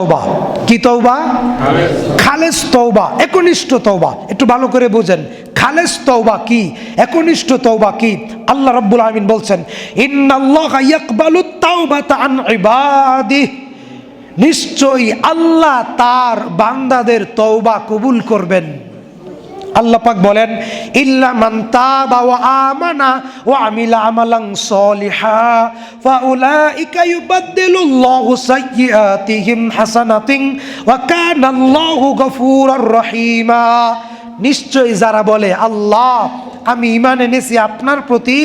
তওবা। কি তৌবা খালেস তৌবা একনিষ্ঠ তৌবা একটু ভালো করে বোঝেন। খালেস তৌবা কি? একনিষ্ঠ তৌবা কি? আল্লাহ রাব্বুল আলামিন বলছেন নিশ্চয়ই আল্লাহ তার বান্দাদের তৌবা কবুল করবেন। আল্লাহ পাক বলেন, ইল্লা মান তাবা ওয়া আমানা ওয়া আমিলা আমালান সলিহা ফাউলাইকা ইউবাদদিলুল্লাহু সাইয়্যাতিহিম হাসানাতিন ওয়া কানাল্লাহু গফুরুর রহিমা। নিশ্চয়ই যারা বলে, আল্লাহ আমি ইমান এনেছি, আপনার প্রতি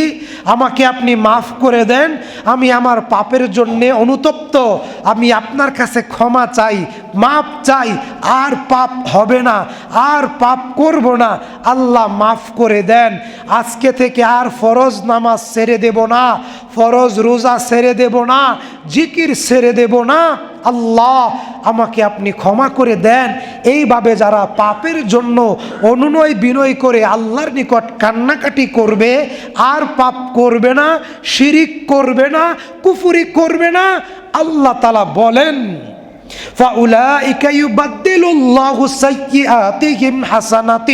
আমাকে আপনি মাফ করে দেন, আমি আমার পাপের জন্য অনুতপ্ত, আমি আপনার কাছে ক্ষমা চাই, মাপ চাই, আর পাপ হবে না, আর পাপ করব না, আল্লাহ মাফ করে দেন। আজকে থেকে আর ফরজ নামাজ ছেড়ে দেব না, ফরজ রোজা ছেড়ে দেব না, জিকির ছেড়ে দেব না। আল্লাহ আমাকে আপনি ক্ষমা করে দেন এইভাবে যারা পাপের জন্য অনুনয় বিনয় করে আল্লাহর নিকট কান্নাকাটি করবে আর পাপ করবে না শিরিক করবে না কুফুরি করবে না আল্লাহ তালা বলেন فأولئك يبدل الله سيئاتهم حسنات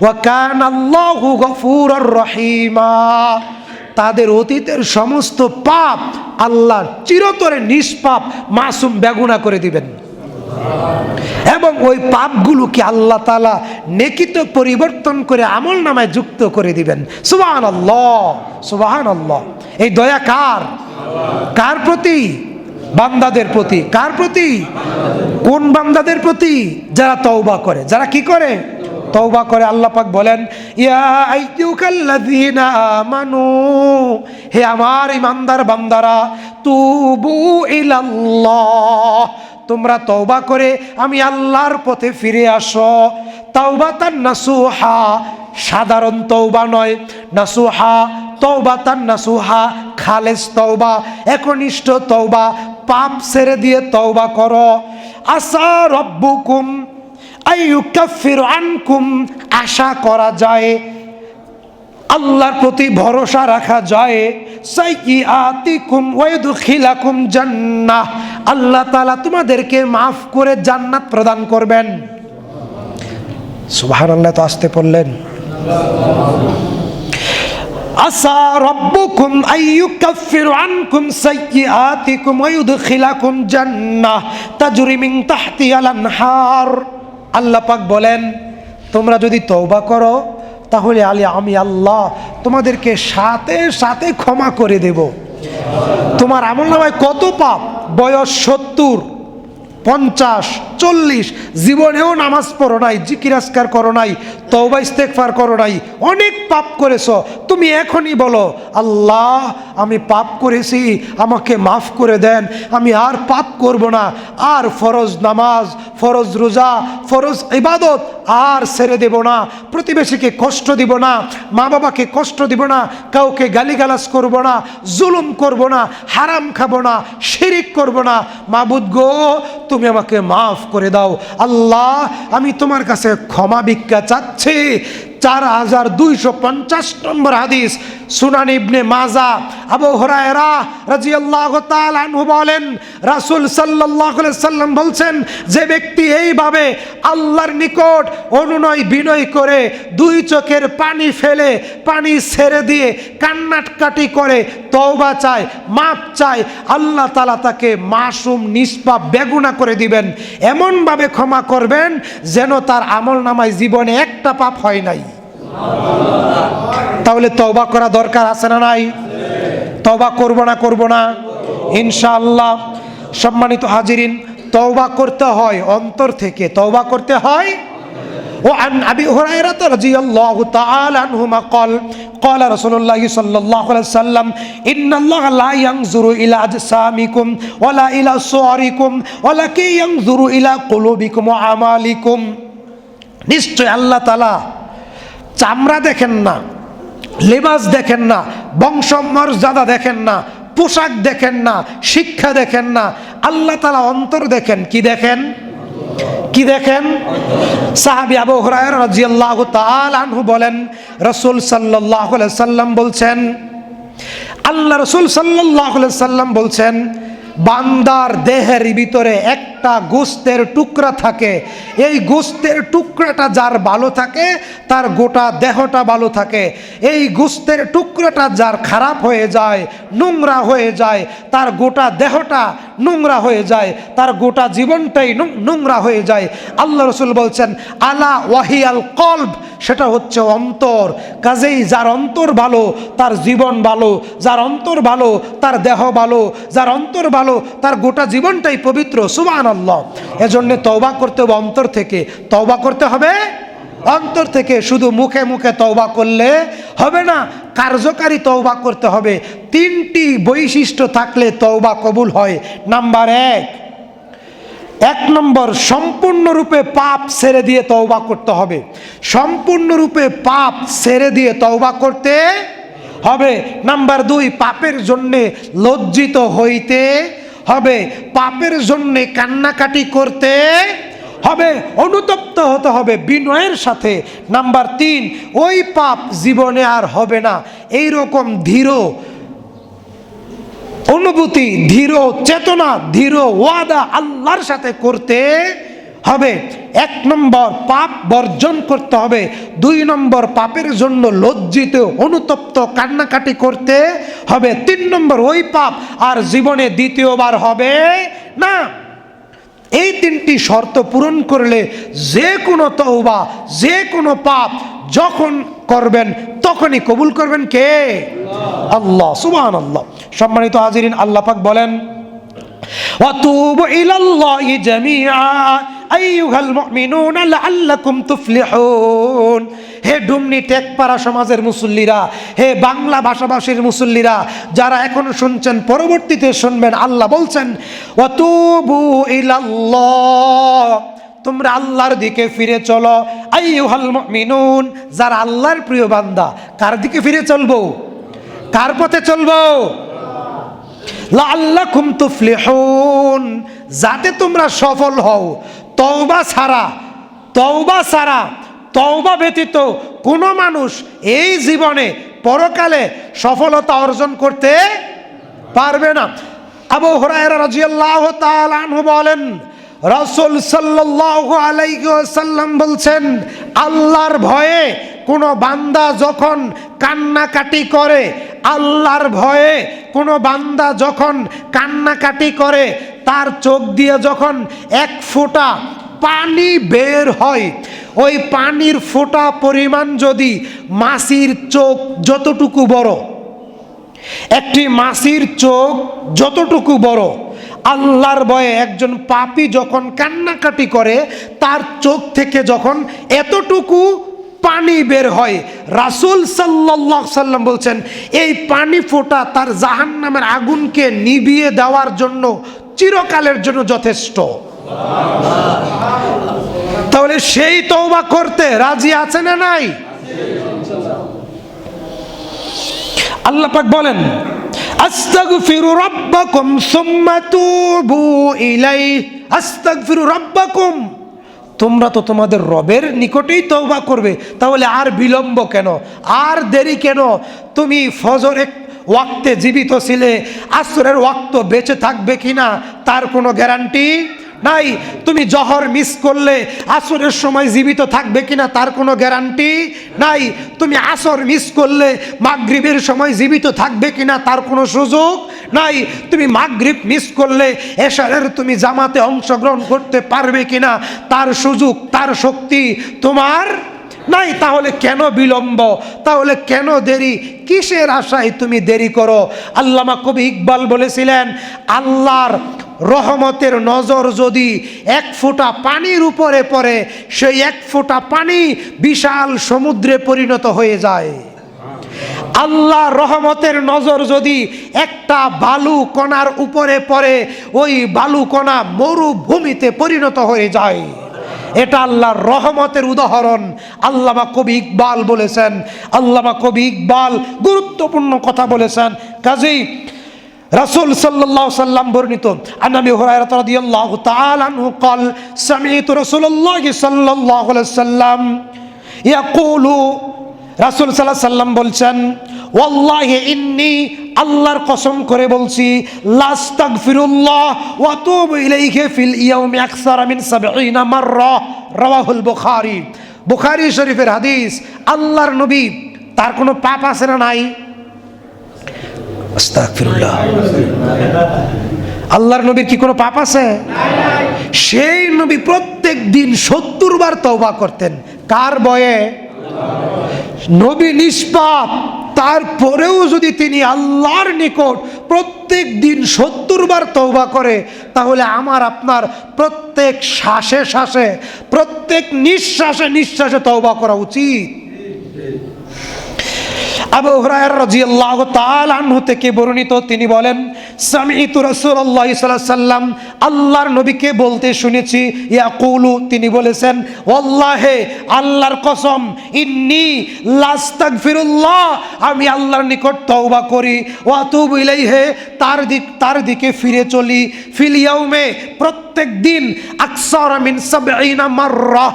وكان الله غفورا رحيما তাদের অতীতের সমস্ত পাপ আল্লাহ চিরতরে নিষ্পাপ মাসুম বেগুনা করে দিবেন। এবং ওই পাপগুলোকে আল্লাহ তালা নেকিতে পরিবর্তন করে আমল নামায় যুক্ত করে দিবেন। সুবাহান আল্লাহ সুবাহান আল্লাহ এই দয়া কার? কার প্রতি? বান্দাদের প্রতি। কার প্রতি? কোন বান্দাদের প্রতি? যারা তওবা করে। যারা কি করে? তওবা করে আল্লাহ পাক বলেন, ইয়া আমানু, হে আমার ইমানদার বান্দারা, তুবু ইলাল্লাহ, তোমরা তওবা করে আমি আল্লাহর পথে ফিরে আসো। তাওবাতান নাসুহা সাধারণ তওবা নয়, নাসুহা তওবাতান নাসুহা খালেস তওবা, একনিষ্ঠ তওবা পাপ ছেড়ে দিয়ে তওবা করো। আসা রব্বুকুম আশা করা যায়, আল্লাহর প্রতি ভরসা রাখা যায় জান্নাহ, আল্লাহ তাআলা তোমাদেরকে মাফ করে জান্নাত প্রদান করবেন। সুবহানাল্লাহ, তো আসতে পড়লেন। আসা রব্বুকুম জান্নাহ, তাজরি মিন তাহতিহাল আনহার আল্লাহ পাক বলেন, তোমরা যদি তৌবা করো, তাহলে আলী, আমি আল্লাহ তোমাদেরকে সাথে সাথে ক্ষমা করে দেব। তোমার আমল নামায় কত পাপ? বয়স সত্তর, পঞ্চাশ, চল্লিশ, জীবনেও নামাজ পড়ো নাই জিকিরাজকার করো নাই তওবা ইস্তেকফার করো নাই, অনেক পাপ করেছ, তুমি এখনই বলো, আল্লাহ, আমি পাপ করেছি, আমাকে মাফ করে দেন, আমি আর পাপ করব না, আর ফরজ নামাজ, ফরজ রোজা, ফরজ ইবাদত আর ছেড়ে দেব না, প্রতিবেশীকে কষ্ট দিব না মা বাবাকে কষ্ট দিব না, কাউকে গালিগালাজ করব না, জুলুম করব না, হারাম খাব না, শিরিক করব না, মাবুদ গো, তুমি আমাকে মাফ করে দাও, আল্লাহ, আমি তোমার কাছে ক্ষমা ভিক্ষা চাচ্ছি। চার হাজার দুইশো পঞ্চাশ নম্বর হাদিস। সুনান ইবনে মাজা আবু হরায়রা রাজিয়াল্লাহ আনহু বলেন, রাসূল আলাইহি সাল্লাম বলছেন, যে ব্যক্তি এইভাবে আল্লাহর নিকট অনুনয় বিনয় করে দুই চোখের পানি ফেলে, পানি ছেড়ে দিয়ে কান্নাটকাটি করে, তওবা চায়, মাপ চায়, আল্লাহ তালা তাকে মাসুম, নিষ্পাপ, বেগুনা করে দিবেন। এমনভাবে ক্ষমা করবেন যেন তার আমল নামায় জীবনে একটা পাপ হয় নাই। তাহলে তওবা করা দরকার আছে না নাই তওবা করব না করব না ইনশাআল্লাহ সম্মানিত হাজিরিন তওবা করতে হয় অন্তর থেকে তওবা করতে হয় وعن ابي هريره رضي الله تعالى عنهما قال قال رسول الله صلى الله عليه وسلم ان الله لا ينظر الى اجسامكم ولا الى صوركم ولكن ينظر الى قلوبكم واعمالكم নিশ্চয় আল্লাহ তাআলা চামড়া দেখেন না লেবাস দেখেন না বংশ বংশমর্যাদা দেখেন না, পোশাক দেখেন না, শিক্ষা দেখেন না, আল্লাহ তালা অন্তর দেখেন, কি দেখেন? কি দেখেন? সাহাবি আবু তাআলা আনহু বলেন, রাসূল আলাইহি সাল্লাম বলছেন, আল্লাহ রসুল আলাইহি সাল্লাম বলছেন, বান্দার দেহের ভিতরে একটা একটা গোস্তের টুকরা থাকে। এই গোস্তের টুকরাটা যার ভালো থাকে, তার গোটা দেহটা ভালো থাকে। এই গোস্তের টুকরাটা যার খারাপ হয়ে যায়, নোংরা হয়ে যায়, তার গোটা দেহটা নোংরা হয়ে যায়, তার গোটা জীবনটাই নোংরা হয়ে যায়। আল্লাহ রসুল বলছেন, আলা ওয়াহিয়াল কলব সেটা হচ্ছে অন্তর। কাজেই যার অন্তর ভালো, তার জীবন ভালো, যার অন্তর ভালো, তার দেহ ভালো, যার অন্তর ভালো, তার গোটা জীবনটাই পবিত্র। সুবান আল্লাহ এজন্য তওবা করতে হবে অন্তর থেকে। তওবা করতে হবে অন্তর থেকে। শুধু মুখে মুখে তওবা করলে হবে না, কার্যকারী তওবা করতে হবে। তিনটি বৈশিষ্ট্য থাকলে তওবা কবুল হয়। নাম্বার এক এক নম্বর, সম্পূর্ণরূপে পাপ ছেড়ে দিয়ে তওবা করতে হবে। সম্পূর্ণরূপে পাপ ছেড়ে দিয়ে তওবা করতে হবে। নাম্বার দুই, পাপের জন্যে লজ্জিত হইতে হবে। পাপের জন্যে কান্নাকাটি করতে হবে। অনুতপ্ত হতে হবে বিনয়ের সাথে। নাম্বার তিন, ওই পাপ জীবনে আর হবে না। এই রকম ধীর অনুভূতি, ধীর চেতনা, ধীর ওয়াদা আল্লাহর সাথে করতে হবে। এক নম্বর পাপ বর্জন করতে হবে। দুই নম্বর পাপের জন্য লজ্জিত, অনুতপ্ত, কান্নাকাটি করতে হবে। তিন নম্বর ওই পাপ আর জীবনে দ্বিতীয়বার হবে না। এই তিনটি শর্ত পূরণ করলে যে কোনো তহবা যে কোনো পাপ যখন করবেন, তখনই কবুল করবেন কে? আল্লাহ সুবান আল্লাহ সম্মানিত হাজির আল্লাহ পাক বলেন অতুব ইলাল্লাহি জামিয়া আইয়ুহাল মুমিনুনা লাআল্লাকুম তুফলিহুন। হে ডুমনি টেকপাড়া সমাজের মুসল্লিরা, হে বাংলা ভাষাভাষীর মুসল্লিরা, যারা এখন শুনছেন, পরবর্তীতে শুনবেন, আল্লাহ বলছেন অতুবু ইলাল্লাহ। তোমরা আল্লাহর দিকে ফিরে চলো। আইয়ুহাল মুমিনুন, যারা আল্লাহর প্রিয় বান্দা, কার দিকে ফিরে চলবো? কার পথে চলবো? লাল্লাকুম তুফলিহুন। যাতে তোমরা সফল হও। তওবা ছাড়া তওবা ছাড়া, তওবা ব্যতীত কোনো মানুষ এই জীবনে পরকালে সফলতা অর্জন করতে পারবে না। আবু হুরায়রা রাদিয়াল্লাহু তাআলা আনহু বলেন, রাসূল সাল্লাল্লাহু আলাইহি ওয়াসাল্লাম বলছেন, আল্লাহর ভয়ে কোনো বান্দা যখন কান্নাকাটি করে, আল্লাহর ভয়ে কোনো বান্দা যখন কান্নাকাটি করে তার চোখ দিয়ে যখন এক ফোঁটা পানি বের হয়, ওই পানির ফোঁটা পরিমাণ যদি মাসির চোখ যতটুকু বড়, একটি মাসির চোখ যতটুকু বড়, আল্লাহর ভয়ে একজন পাপী যখন কান্নাকাটি করে, তার চোখ থেকে যখন এতটুকু পানি বের হয়, রাসূল সাল্লাল্লাহু সাল্লাম বলছেন, এই পানি ফোঁটা তার জাহান্নামের আগুনকে নিভিয়ে দেওয়ার জন্য চিরকালের জন্য যথেষ্ট। তাহলে সেই তৌবা করতে রাজি আছে না নাই? আল্লাহ পাক বলেন, আস্তাগফিরু রাব্বাকুম সুম্মা তুবু ইলাই আস্তাগফিরু রাব্বাকুম। তোমরা তো তোমাদের রবের নিকটেই তওবা করবে। তাহলে আর বিলম্ব কেন? আর দেরি কেন? তুমি ফজরের ওয়াক্তে জীবিত ছিলে, আসরের ওয়াক্ত বেঁচে থাকবে কিনা তার কোনো গ্যারান্টি নাই। তুমি জহর মিস করলে আসরের সময় জীবিত থাকবে কিনা তার কোনো গ্যারান্টি নাই। তুমি আসর মিস করলে মাগরিবের সময় জীবিত থাকবে কিনা তার কোনো সুযোগ নাই। তুমি মাগরিব মিস করলে এশারের তুমি জামাতে অংশগ্রহণ করতে পারবে কিনা তার সুযোগ, তার শক্তি তোমার নাই, তাহলে কেন বিলম্ব? তাহলে কেন দেরি? কিসের আশায় তুমি দেরি করো? আল্লামা কবি ইকবাল বলেছিলেন, আল্লাহর রহমতের নজর যদি এক ফোঁটা পানির উপরে পড়ে, সেই এক ফোঁটা পানি বিশাল সমুদ্রে পরিণত হয়ে যায়। আল্লাহ রহমতের নজর যদি একটা বালু কণার উপরে পড়ে, ওই বালু কণা মরুভূমিতে পরিণত হয়ে যায়। এটা আল্লাহর রহমতের উদাহরণ আল্লামা কবি ইকবাল বলেছেন আল্লামা কবি ইকবাল গুরুত্বপূর্ণ কথা বলেছেন কাজেই রাসূল সাল্লাল্লাহু সাল্লাম বর্ণিত আনাবি হুরায়রা রাদিয়াল্লাহু তাআলা আনহু قال سمعت رسول الله صلى الله عليه وسلم ইয়াকুলু রাসূল সাল্লাল্লাহু সাল্লাম বলছেন ওয়াল্লাহি ইন্নি আল্লাহর কসম করে বলছি লাস্তাগফিরুল্লাহ ওয়া তুবু ইলাইহি ফিল ইয়াউমি আকসারা মিন 70 মাররা রাওয়াহুল বুখারী। বুখারী শরীফের হাদিস আল্লাহর নবী তার কোনো পাপ আছে না নাই? আস্তাগফিরুল্লাহ। আল্লাহর নবীর কি কোনো পাপ আছে? সেই নবী প্রত্যেক দিন সত্তর বার তওবা করতেন। কার বয়ে? নবী নিষ্পাপ, তারপরেও যদি তিনি আল্লাহর নিকট প্রত্যেক দিন সত্তর বার তৌবা করে, তাহলে আমার, আপনার প্রত্যেক শ্বাসে শ্বাসে, প্রত্যেক নিঃশ্বাসে নিঃশ্বাসে তৌবা করা উচিত। আবু হুরায়রা রাদিয়াল্লাহু তাআলা আনহু থেকে বর্ণিত, তিনি বলেন, সামি'তু রাসূলুল্লাহ সাল্লাল্লাহু আলাইহি সাল্লাম আল্লাহর নবীকে বলতে শুনেছি, ইয়াকুলু তিনি বলেছেন, ওয়াল্লাহে, আল্লাহর কসম, ইন্নী লাস্তাগফিরুল্লাহ আমি আল্লাহর নিকট তওবা করি ওয়া আতুবু ইলাইহি তার দিক, তার দিকে ফিরে চলি, ফিল ইয়াউমে প্রত্যেক দিন, আকসার মিন সাবঈনা মাররা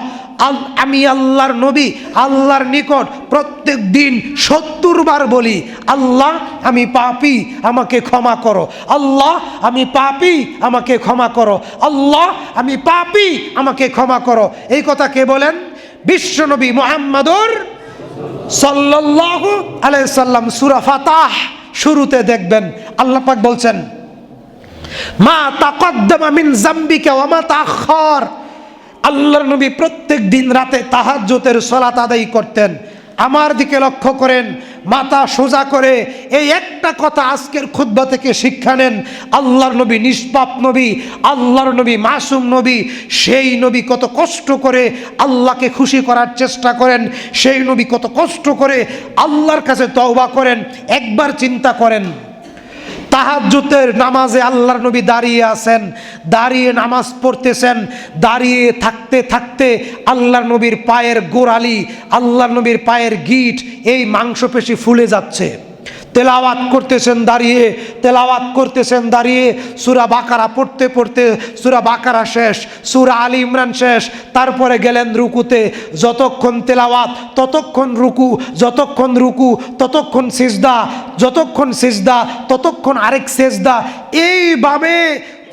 আমি আল্লাহর নবী, আল্লাহর নিকট প্রত্যেক দিন সত্তর বার বলি, আল্লাহ, আমি পাপি, আমাকে ক্ষমা করো। আল্লাহ, আমি পাপি, আমাকে ক্ষমা করো। আল্লাহ, আমি পাপি, আমাকে ক্ষমা করো। এই কথা কে বলেন? বিশ্বনবী মোহাম্মদুর সাল্লাল্লাহু আলাইহি সাল্লাম, সূরা ফাতাহ শুরুতে দেখবেন। আল্লাহ পাক বলছেন, মা তাকদ্দামা মিন জাম্বিকা ওয়া মা তাআখার আল্লাহর নবী প্রত্যেক দিন রাতে তাহাজ্জুদের সালাত আদায় করতেন। আমার দিকে লক্ষ্য করেন, মাথা সোজা করে এই একটা কথা আজকের খুদ্া থেকে শিক্ষা নেন। আল্লাহর নবী নিষ্পাপ নবী, আল্লাহর নবী মাসুম নবী, সেই নবী কত কষ্ট করে আল্লাহকে খুশি করার চেষ্টা করেন, সেই নবী কত কষ্ট করে আল্লাহর কাছে তওবা করেন। একবার চিন্তা করেন তাহাজ্জুতের নামাজে আল্লাহর নবী দাঁড়িয়ে আছেন, দাঁড়িয়ে নামাজ পড়তেছেন, দাঁড়িয়ে থাকতে থাকতে আল্লাহর নবীর পায়ের গোড়ালি, আল্লাহর নবীর পায়ের গিট, এই মাংসপেশি ফুলে যাচ্ছে। তেলাওয়াত করতেছেন, দাঁড়িয়ে তেলাওয়াত করতেছেন, দাঁড়িয়ে। সুরা বাকারা পড়তে পড়তে, সুরা বাকারা শেষ, সুরা আলী ইমরান শেষ। তারপরে গেলেন রুকুতে। যতক্ষণ তেলাওয়াত, ততক্ষণ রুকু, যতক্ষণ রুকু, ততক্ষণ সিজদা, যতক্ষণ সিজদা, ততক্ষণ আরেক সেজদা। এইভাবে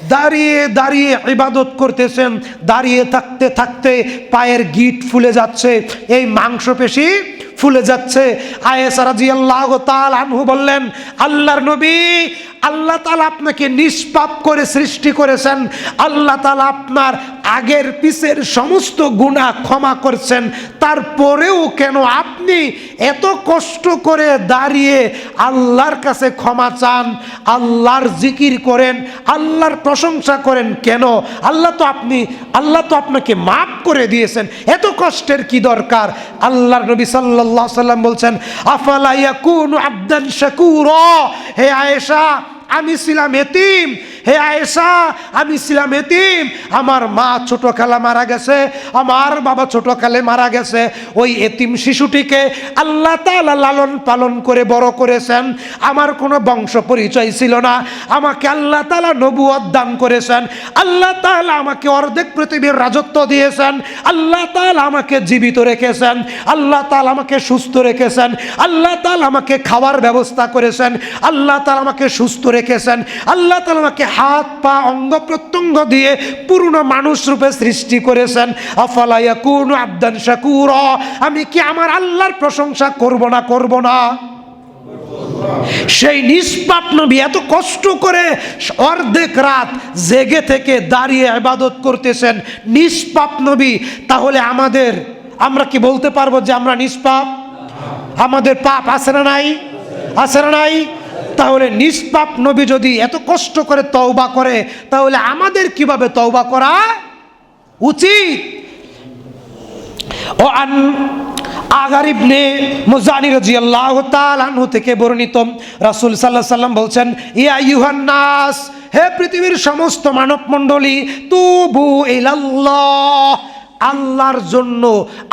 দাঁড়িয়ে দাঁড়িয়ে ইবাদত করতেছেন। দাঁড়িয়ে থাকতে থাকতে পায়ের গিট ফুলে যাচ্ছে। এই মাংসপেশি ফুলে যাচ্ছে। আনহু বললেন, আল্লাহর নবী, আল্লাহ তাআলা আপনাকে নিষ্পাপ করে সৃষ্টি করেছেন। আল্লাহ তালা আপনার আগের পিছের সমস্ত গুনাহ ক্ষমা করছেন। তারপরেও কেন আপনি এত কষ্ট করে দাঁড়িয়ে আল্লাহর কাছে ক্ষমা চান, আল্লাহর জিকির করেন, আল্লাহর প্রশংসা করেন কেন? আল্লাহ তো আপনি, আল্লাহ তো আপনাকে মাফ করে দিয়েছেন। এত কষ্টের কি দরকার? আল্লাহর নবী সাল্লাল্লাহু আলাইহি সাল্লাম বলছেন আফালা ইয়াকুনু আবদান শাকুরা? হে আয়েশা আমি ছিলাম এতিম। হে আয়েশা, আমি ছিলাম এতিম। আমার মা ছোট খালা মারা গেছে, আমার বাবা ছোট কালে মারা গেছে। ওই এতিম শিশুটিকে আল্লাহ তাআলা লালন পালন করে বড় করেছেন। আমার কোনো বংশ পরিচয় ছিল না। আমাকে আল্লাহ তালা নবুয়ত দান করেছেন। আল্লাহ তাআলা আমাকে অর্ধেক পৃথিবীর রাজত্ব দিয়েছেন। আল্লাহ তাআলা আমাকে জীবিত রেখেছেন। আল্লাহ তাআলা আমাকে সুস্থ রেখেছেন। আল্লাহ তাআলা আমাকে খাওয়ার ব্যবস্থা করেছেন। আল্লাহ তাআলা আমাকে সুস্থ রেখেছেন। আল্লাহ তাআলা আমাকে হাত, পা, অঙ্গ প্রত্যঙ্গ দিয়ে পূর্ণ মানুষ রূপে সৃষ্টি করেছেন। আফালাইয়া কোন আবদান শাকুর। আমি কি আমার আল্লাহর প্রশংসা করব না করব না? সেই নিষ্পাপ নবী এত কষ্ট করে অর্ধেক রাত জেগে থেকে দাঁড়িয়ে আবাদত করতেছেন। নিষ্পাপ নবী, তাহলে আমাদের, আমরা কি বলতে পারব যে আমরা নিষ্পাপ? আমাদের পাপ আছে না নাই? আছে না নাই? তাহলে নিষ্পাপ নবী যদি এত কষ্ট করে তওবা করে, তাহলে আমাদের কীভাবে তওবা করা উচিত? ও আন আগার ইবনে মুজানি রাদিয়াল্লাহু তাআলা আনহু থেকে বর্ণিত রাসূল আলাইহি সাল্লাম বলছেন, ইয়া আইয়ুহান নাস হে পৃথিবীর সমস্ত মানব মণ্ডলী তুবু ইলাল্লাহ আল্লাহর জন্য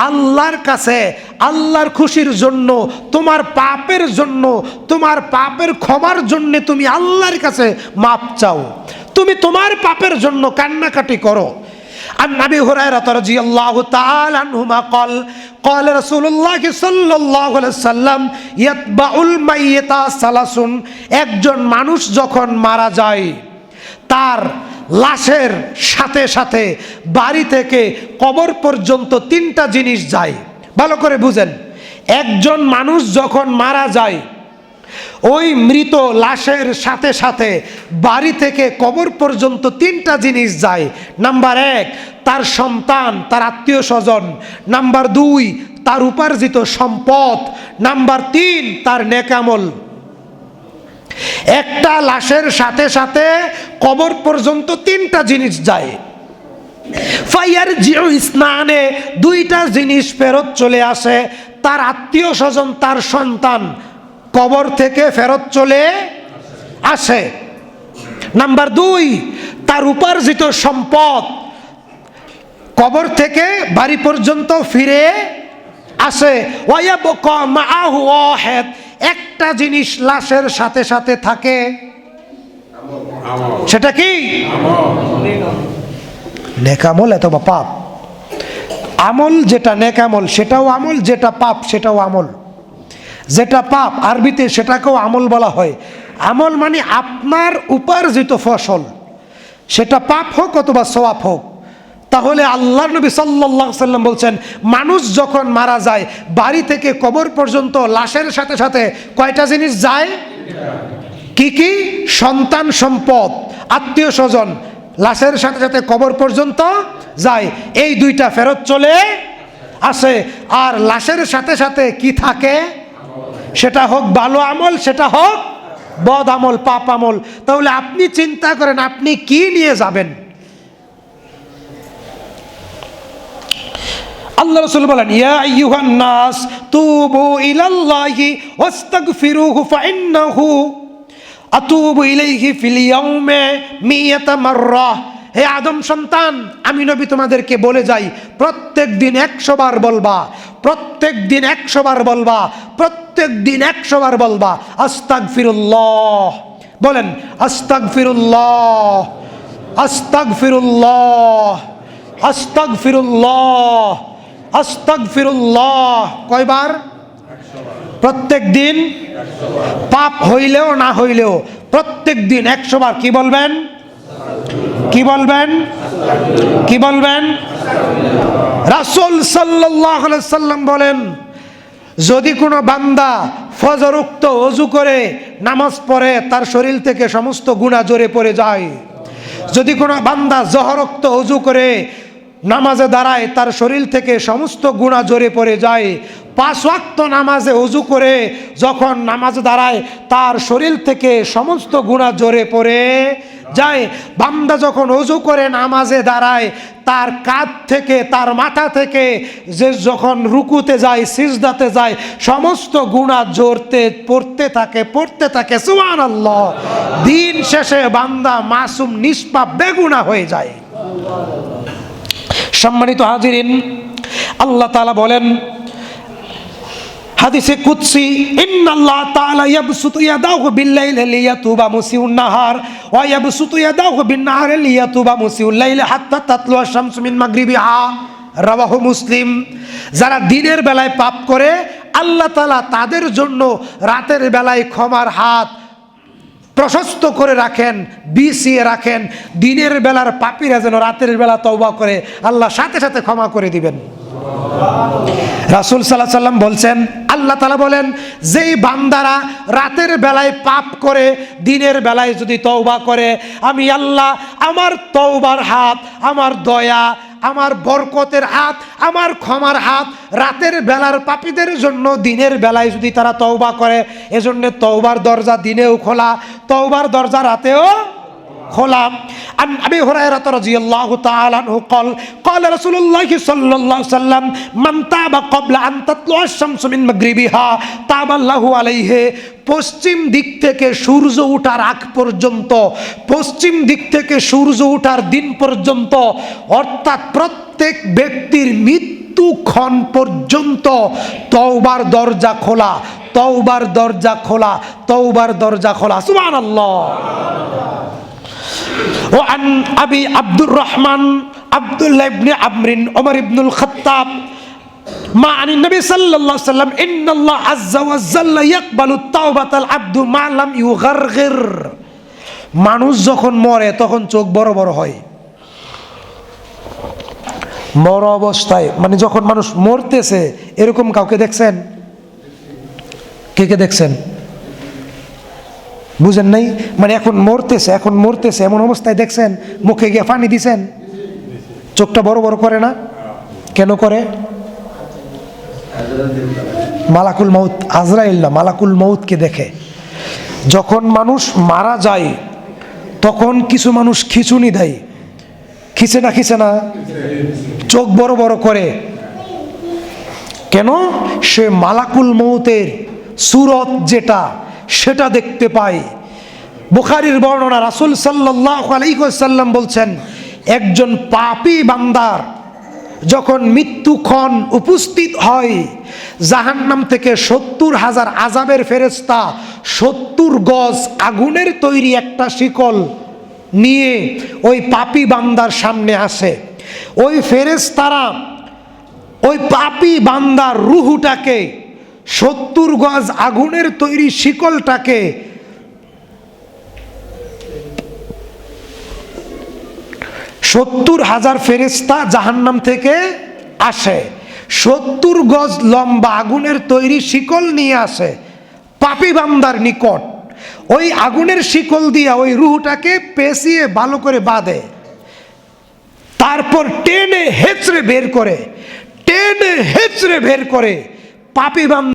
আল্লাহর কাছে আল্লাহর খুশির জন্য তোমার পাপের জন্য তোমার পাপের ক্ষমার জন্য তুমি আল্লাহর কাছে মাপ চাও তুমি তোমার পাপের জন্য কান্নাকাটি করো عن ابي هريره رضي الله تعالى عنهما قال قال رسول الله صلى الله عليه وسلم يتبع الميت সালাসুন একজন মানুষ যখন মারা যায় তার লাশের সাথে সাথে বাড়ি থেকে কবর পর্যন্ত তিনটা জিনিস যায়। ভালো করে বুঝেন। একজন মানুষ যখন মারা যায়, ওই মৃত লাশের সাথে সাথে বাড়ি থেকে কবর পর্যন্ত তিনটা জিনিস যায়। নাম্বার এক, তার সন্তান, তার আত্মীয় স্বজন। নাম্বার দুই, তার উপার্জিত সম্পদ। নাম্বার তিন, তার নেকামল একটা লাশের সাথে সাথে কবর পর্যন্ত তিনটা জিনিস যায়। ফাইয়ার জিও স্নানে দুইটা জিনিস ফেরত চলে আসে। তার আত্মীয় স্বজন, তার সন্তান কবর থেকে ফেরত চলে আসে। নাম্বার দুই, তার উপার্জিত সম্পদ কবর থেকে বাড়ি পর্যন্ত ফিরে আসে। ওয়ায়াবকা মাআহু ওয়াহিদ একটা জিনিস লাশের সাথে সাথে থাকে। সেটা কি? নেকামল অথবা পাপ। আমল যেটা নেকামল, সেটাও আমল, যেটা পাপ, সেটাও আমল। যেটা পাপ, আরবিতে সেটাকেও আমল বলা হয়। আমল মানে আপনার উপার্জিত ফসল। সেটা পাপ হোক অথবা সোয়াব হোক। তাহলে আল্লাহ নবী সাল্লাহ সাল্লাম বলছেন, মানুষ যখন মারা যায়, বাড়ি থেকে কবর পর্যন্ত লাশের সাথে সাথে কয়টা জিনিস যায়? কি কি? সন্তান সম্পদ, আত্মীয় স্বজন। লাশের সাথে সাথে কবর পর্যন্ত যায়। এই দুইটা ফেরত চলে আসে। আর লাশের সাথে সাথে কি থাকে? সেটা হোক ভালো আমল, সেটা হোক বদ আমল, পাপ আমল। তাহলে আপনি চিন্তা করেন, আপনি কি নিয়ে যাবেন? আল্লাহ রসুল বলেন, ইয়া আইয়ুহান নাস তুবু ইলাল্লাহি ওয়াস্তাগফিরুহু ফাইন্নাহু আতুবু ইলাইহি ফিল ইয়াউমে মিয়াতা মাররা। হে আদম সন্তান, আমি নবী তোমাদেরকে বলে যাই, প্রত্যেক দিন একশো বার বলবা, প্রত্যেক দিন একশো বার বলবা, প্রত্যেক দিন একশো বার বলবা আস্তাক ফিরুল্লাহ বলেন আস্তাক ফিরুল্লাহ আস্তাক ফিরুল্লাহ আস্তাক ফিরুল্লাহ আস্তাক ফিরুল্লাহ কয়বার? প্রত্যেক দিন পাপ হইলেও না হইলেও প্রত্যেক দিন একশো বার কি বলবেন? কি বলবেন? কি বলবেন? রাসুল সাল্লাম বলেন, যদি কোনো বান্দা ফজরুক্ত অজু করে, নামাজ পড়ে, তার শরীর থেকে সমস্ত গুণা জোরে পড়ে যায়। যদি কোনো বান্দা জহরক্ত অজু করে নামাজে দাঁড়ায়, তার শরীর থেকে সমস্ত গুণা জোরে পড়ে যায়। পাঁচ নামাজে অজু করে যখন নামাজ দাঁড়ায়, তার শরীর থেকে সমস্ত গুণা জোরে পড়ে যায়। বান্দা যখন অজু করে নামাজে দাঁড়ায়, তার কাঁধ থেকে, তার মাথা থেকে যে যখন রুকুতে যায়, সিজদাতে যায়, সমস্ত গুণা জোরতে পড়তে থাকে পড়তে থাকে সুমান আল্লাহ দিন শেষে বান্দা মাসুম নিষ্পাপ, বেগুনা হয়ে যায়। সম্মানিত হাজিরিন, আল্লাহ তালা বলেন, হাদিসে কুৎসি ইন্নাল্লাহ তাআলা ইয়াবসুতু ইয়াদাহু বিল্লাইলি লিয়াতুবা মুসিউন নাহার, ওয়া ইয়াবসুতু ইয়াদাহু বিন-নাহারি লিয়াতুবা মুসিউল লাইলি হাত্তা তাতলু আশ-শামসু মিন মাগরিবিহা। রাওয়াহু মুসলিম, যারা দিনের বেলায় পাপ করে, আল্লাহ তাআলা তাদের জন্য রাতের বেলায় ক্ষমার হাত প্রশস্ত করে রাখেন, বিছিয়ে রাখেন, দিনের বেলার পাপিরা যেন রাতের বেলা তওবা করে, আল্লাহ সাথে সাথে ক্ষমা করে দিবেন। রাসুল সাল্লাহ সাল্লাম বলছেন, আল্লাহ তালা বলেন, যেই বান্দারা রাতের বেলায় পাপ করে, দিনের বেলায় যদি তওবা করে, আমি আল্লাহ আমার তওবার হাত, আমার দয়া আমার বরকতের হাত, আমার ক্ষমার হাত, রাতের বেলার পাপীদের জন্য, দিনের বেলায় যদি তারা তওবা করে, এজন্য তওবার দরজা দিনেও খোলা, তওবার দরজা রাতেও খোলা عن ابي هريره رضي الله تعالى عنه قال قال رسول الله صلى الله عليه وسلم من تاب قبل ان تطلع الشمس من مغربها تاب الله عليه পশ্চিম দিক থেকে সূর্য ওঠার আগ পর্যন্ত পশ্চিম দিক থেকে সূর্য ওঠার দিন পর্যন্ত অর্থাৎ প্রত্যেক ব্যক্তির মৃত্যুক্ষণ পর্যন্ত তওবার দরজা খোলা তওবার দরজা খোলা তওবার দরজা খোলা সুবহানাল্লাহ وعن أبي عبد الرحمن عبد الله بن عمرو عمر بن الخطاب মা আনি নবী সাল্লাল্লাহু আলাইহি সাল্লাম ইন্নাল্লাহ আযজা ওয়া জাল্লা ইয়াকবালু তাওবাতাল আবদু মা লাম ইউগারগির মানুষ যখন মরে তখন চোখ বড় বড় হয় মর অবস্থায় মানে যখন মানুষ মরতেছে এরকম কাউকে দেখছেন কে কে দেখছেন বুঝেন নাই? মানে এখন মরতেছে এখন মরতেছে, এমন অবস্থায় দেখছেন, মুখে গিয়ে পানি দিছেন। চোখটা বড় বড় করে না? কেন করে? মালাকুল মৌত আজরাইল না মালাকুল মৌতকে দেখে। যখন মানুষ মারা যায়, তখন কিছু মানুষ খিচুনি দেয়। খিচে না খিচে না? চোখ বড় বড় করে। কেন? সে মালাকুল মৌতের সুরত যেটা সেটা দেখতে পায়। বুখারির বর্ণনা রাসুল সাল্লাহ আলাইসাল্লাম বলছেন, একজন পাপী বান্দার যখন মৃত্যুক্ষণ উপস্থিত হয়, জাহান্নাম থেকে সত্তর হাজার আজাবের ফেরেস্তা সত্তর গজ আগুনের তৈরি একটা শিকল নিয়ে ওই পাপী বান্দার সামনে আসে। ওই ফেরেস্তারা ওই পাপি বান্দার রুহুটাকে সত্তর গজ আগুনের তৈরি শিকলটাকে সত্তর হাজার ফেরেস্তা জাহান্নাম থেকে আসে। সত্তর গজ লম্বা আগুনের তৈরি শিকল নিয়ে আসে পাপি বান্দার নিকট। ওই আগুনের শিকল দিয়া ওই রুহটাকে পেঁচিয়ে ভালো করে বাঁধে। তারপর টেনে হেঁচড়ে বের করে, টেনে হেঁচড়ে বের করে পাপি